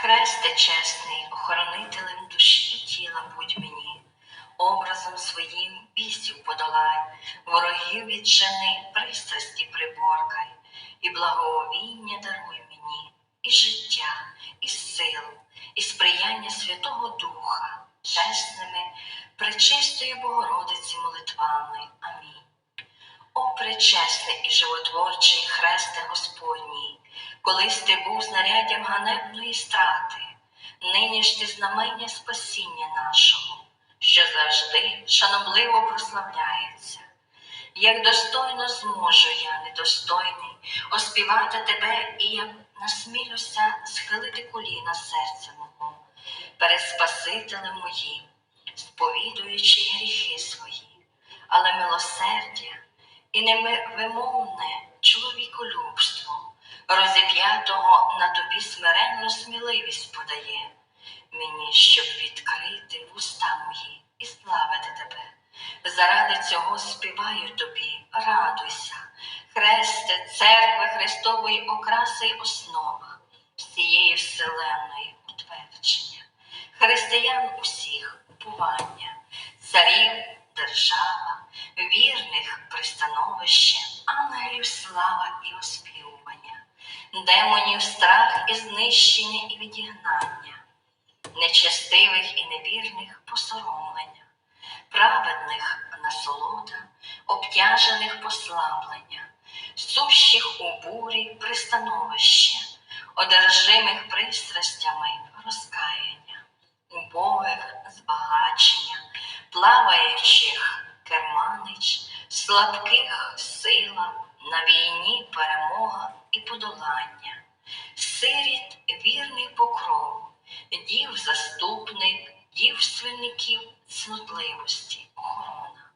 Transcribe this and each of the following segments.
Хресте чесний, охоронителем душі і тіла будь мені, образом своїм бісів подолай, ворогів віджени, пристрасті приборкай, і благовіння даруй мені, і життя, і силу, і сприяння Святого Духа, чесними, пречистою Богородиці молитвами. Амінь. О, пречесний і животворчий хресте Господній, колись ти був знаряддям ганебної страти, нині ж ти знамення спасіння нашого, що завжди шанобливо прославляється. Як достойно зможу я, недостойний, оспівати тебе, і я насмілюся схилити коліна серця мого перед Спасителем моїм, сповідуючи гріхи свої, але милосердя і невимовне чоловіколюбство, тобі смиренну сміливість подає. Мені, щоб відкрити вуста мої і славити тебе. Заради цього співаю тобі, радуйся, хресте, церкви Христової окраси й основа, всієї вселенної утвердження, християн усіх уповання, царів, держава, вірних пристановище, ангелів слава і оспівування, демонів страх і знищення і відігнання, нечестивих і невірних посоромлення, праведних насолода, обтяжених послаблення, сущих у бурі пристановище, одержимих пристрастями розкаяння, убогих збагачення, плаваючих керманич, слабких сила, на війні перемога і подолання, сиріт вірний покров, дів заступник, дівственників цнотливості, охорона,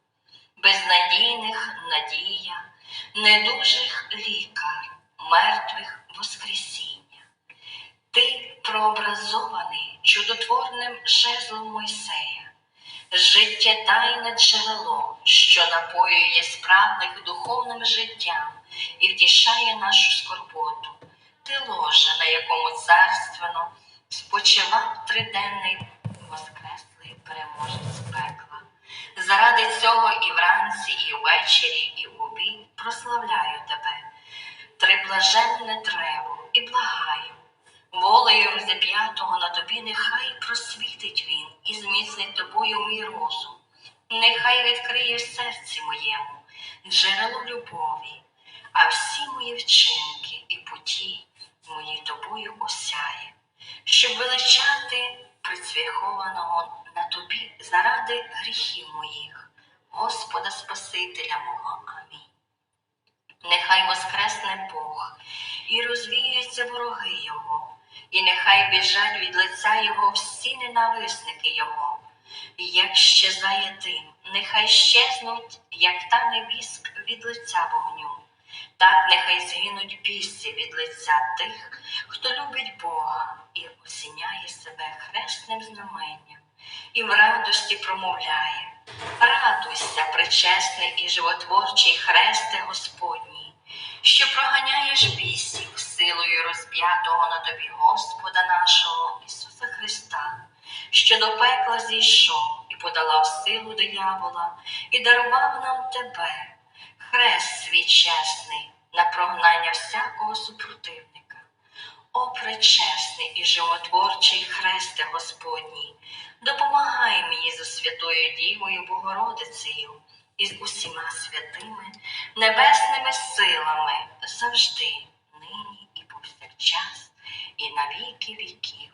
безнадійних надія, недужих лікар, мертвих воскресіння. Ти прообразований чудотворним жезлом Мойсея, життєтайне джерело, що напоює справних духовним життям і втішає нашу скорботу. Ти ложа, на якому царственно спочивав триденний воскреслий переможець пекла. Заради цього і вранці, і ввечері, і в обід прославляю тебе, триблаженне трево, і благаю. Волею розіп'ятого на тобі нехай просвітить він і зміцнить тобою мій розум. Нехай відкриє серці моєму джерело любові, а всі мої вчинки і путі мої тобою осяє, щоб величати прицвяхованого на тобі заради гріхів моїх, Господа Спасителя мого. Амінь. Нехай воскресне Бог і розвіюються вороги Його, і нехай біжать від лиця Його всі ненависники Його, і як щезає дим, нехай щезнуть, як тане віск від лиця вогню. Так нехай згинуть біси від лиця тих, хто любить Бога і осіняє себе хресним знаменням, і в радості промовляє. Радуйся, причесний і животворчий хресте Господній, що проганяєш бісів силою розп'ятого на тобі Господа нашого Ісуса Христа, що до пекла зійшов і подолав силу диявола, і дарував нам тебе, прогнання всякого супротивника. О, пречесний і животворчий хресте Господній, допомагай мені за святою Дівою Богородицею і з усіма святими небесними силами завжди, нині і повсякчас, і на віки віків.